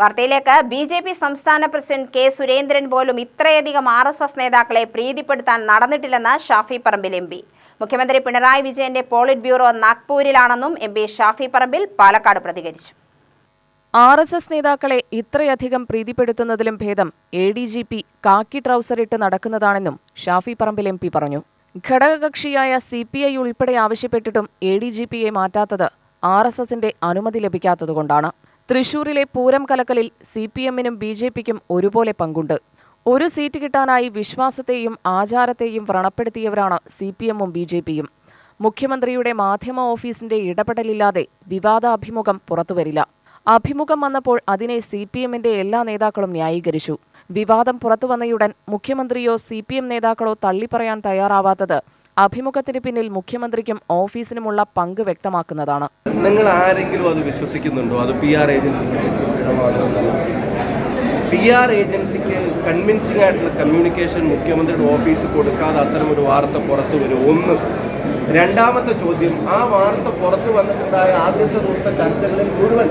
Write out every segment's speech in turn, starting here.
വാർത്തയിലേക്ക് B J P സംസ്ഥാന president K Surendran പോലും ഇത്രയധികം ആർ എസ് എസ് നേതാക്കളെ പ്രീതിപ്പെടുത്താൻ നടന്നിട്ടില്ലെന്ന് ഷാഫി പറമ്പിൽ എം പി. മുഖ്യമന്ത്രി പിണറായി വിജയന്റെ പോളിറ്റ് ബ്യൂറോ നാഗ്പൂരിലാണെന്നും എം പി ഷാഫി പറമ്പിൽ പാലക്കാട് പ്രതികരിച്ചു. ആർ എസ് എസ് നേതാക്കളെ ഇത്രയധികം പ്രീതിപ്പെടുത്തുന്നതിലും ഭേദം എ ഡി ജി പി കാക്കി ട്രൗസറിട്ട് നടക്കുന്നതാണെന്നും ഷാഫി പറമ്പിൽ എം പി പറഞ്ഞു. ഘടകകക്ഷിയായ സി പി ഐ ഉൾപ്പെടെ ആവശ്യപ്പെട്ടിട്ടും എ ഡി ജി പിയെ മാറ്റാത്തത് ആർ എസ് എസിന്റെ അനുമതി ലഭിക്കാത്തതുകൊണ്ടാണ്. തൃശൂരിലെ പൂരം കലക്കലിൽ സി പി എമ്മിനും ബി ജെ പിക്കും ഒരുപോലെ പങ്കുണ്ട്. ഒരു സീറ്റ് കിട്ടാനായി വിശ്വാസത്തെയും ആചാരത്തെയും വ്രണപ്പെടുത്തിയവരാണ് സി പി എമ്മും ബി ജെ പിയും. മുഖ്യമന്ത്രിയുടെ മാധ്യമ ഓഫീസിന്റെ ഇടപെടലില്ലാതെ വിവാദാഭിമുഖം പുറത്തുവരില്ല. അഭിമുഖം വന്നപ്പോൾ അതിനെ സി പി എമ്മിന്റെ എല്ലാ നേതാക്കളും ന്യായീകരിച്ചു. വിവാദം പുറത്തുവന്നയുടൻ മുഖ്യമന്ത്രിയോ സി പി എം നേതാക്കളോ തള്ളിപ്പറയാൻ തയ്യാറാവാത്തത് അഭിമുഖത്തിന് പിന്നിൽ മുഖ്യമന്ത്രിക്കും ഓഫീസിനുമുള്ള പങ്ക് വ്യക്തമാക്കുന്നതാണ്. നിങ്ങൾ ആരെങ്കിലും അത് വിശ്വസിക്കുന്നുണ്ടോ? അത് P R agency P R ഏജൻസിക്ക് കൺവിൻസിംഗ് ആയിട്ടുള്ള കമ്മ്യൂണിക്കേഷൻ മുഖ്യമന്ത്രിയുടെ ഓഫീസ് കൊടുക്കാതെ അത്തരം ഒരു വാർത്ത പുറത്തു വരും. ഒന്ന്. രണ്ടാമത്തെ ചോദ്യം ആ വാർത്ത പുറത്തു വന്നിട്ടുണ്ടായ ആദ്യത്തെ ദിവസത്തെ ചർച്ചകളിൽ മുഴുവൻ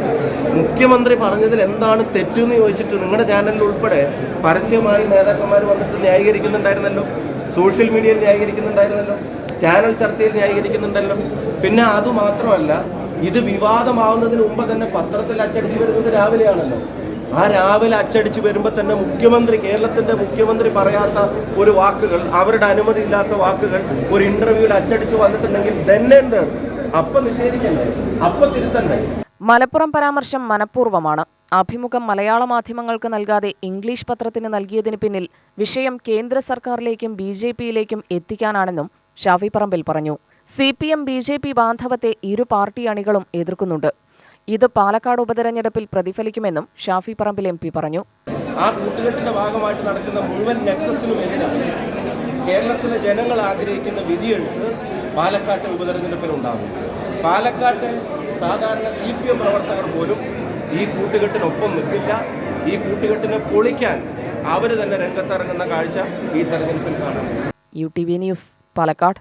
മുഖ്യമന്ത്രി പറഞ്ഞതിൽ എന്താണ് തെറ്റെന്ന് ചോദിച്ചിട്ട് നിങ്ങളുടെ ചാനലിൽ ഉൾപ്പെടെ പരസ്യമായി നേതാക്കന്മാർ വന്നിട്ട് ന്യായീകരിക്കുന്നുണ്ടായിരുന്നല്ലോ? സോഷ്യൽ മീഡിയയിൽ ന്യായീകരിക്കുന്നുണ്ടായിരുന്നല്ലോ. ചാനൽ ചർച്ചയിൽ ന്യായീകരിക്കുന്നുണ്ടല്ലോ. പിന്നെ അതുമാത്രമല്ല ഇത് വിവാദമാവുന്നതിന് മുമ്പ് തന്നെ പത്രത്തിൽ അച്ചടിച്ചു വരുന്നത് രാവിലെയാണല്ലോ. ആ രാവിലെ അച്ചടിച്ചു വരുമ്പോൾ തന്നെ മുഖ്യമന്ത്രി കേരളത്തിന്റെ മുഖ്യമന്ത്രി പറയാത്ത ഒരു വാക്കുകൾ അവരുടെ അനുമതി ഇല്ലാത്ത വാക്കുകൾ ഒരു ഇന്റർവ്യൂവിൽ അച്ചടിച്ച് വന്നിട്ടുണ്ടെങ്കിൽ തന്നെ അപ്പം നിഷേധിക്കണ്ടേ? അപ്പം തിരുത്തണ്ടേ? മലപ്പുറം പരാമർശം മനഃപൂർവമാണ്. അഭിമുഖം മലയാള മാധ്യമങ്ങൾക്ക് നൽകാതെ ഇംഗ്ലീഷ് പത്രത്തിന് നൽകിയതിന് പിന്നിൽ വിഷയം കേന്ദ്ര സർക്കാരിലേക്കും ബി ജെ പിയിലേക്കും എത്തിക്കാനാണെന്നും ഷാഫി പറമ്പിൽ പറഞ്ഞു. C P M B J P ബാന്ധവത്തെ ഇരു പാർട്ടി അണികളും എതിർക്കുന്നുണ്ട്. ഇത് പാലക്കാട് ഉപതെരഞ്ഞെടുപ്പിൽ പ്രതിഫലിക്കുമെന്നും ഷാഫി പറമ്പിൽ എം പി പറഞ്ഞു. ആ കൂട്ടുകെട്ടിന്റെ ഭാഗമായിട്ട് നടക്കുന്ന മുഴുവൻ നെക്സസിനും എതിരാണ്. കേരളത്തിലെ ജനങ്ങൾ ആഗ്രഹിക്കുന്ന വിധിയെഴുത്ത് പാലക്കാട്ടെ ഉപതെരഞ്ഞെടുപ്പിൽ ഉണ്ടാകും. പാലക്കാട്ടെ സാധാരണ സി പി എം പ്രവർത്തകർ പോലും ഈ കൂട്ടുകെട്ടിനൊപ്പം നിൽക്കില്ല. ഈ കൂട്ടുകെട്ടിനെ പൊളിക്കാൻ അവർ തന്നെ രംഗത്തിറങ്ങുന്ന കാഴ്ച ഈ തെരഞ്ഞെടുപ്പിൽ കാണാം. U T V news Palakkad.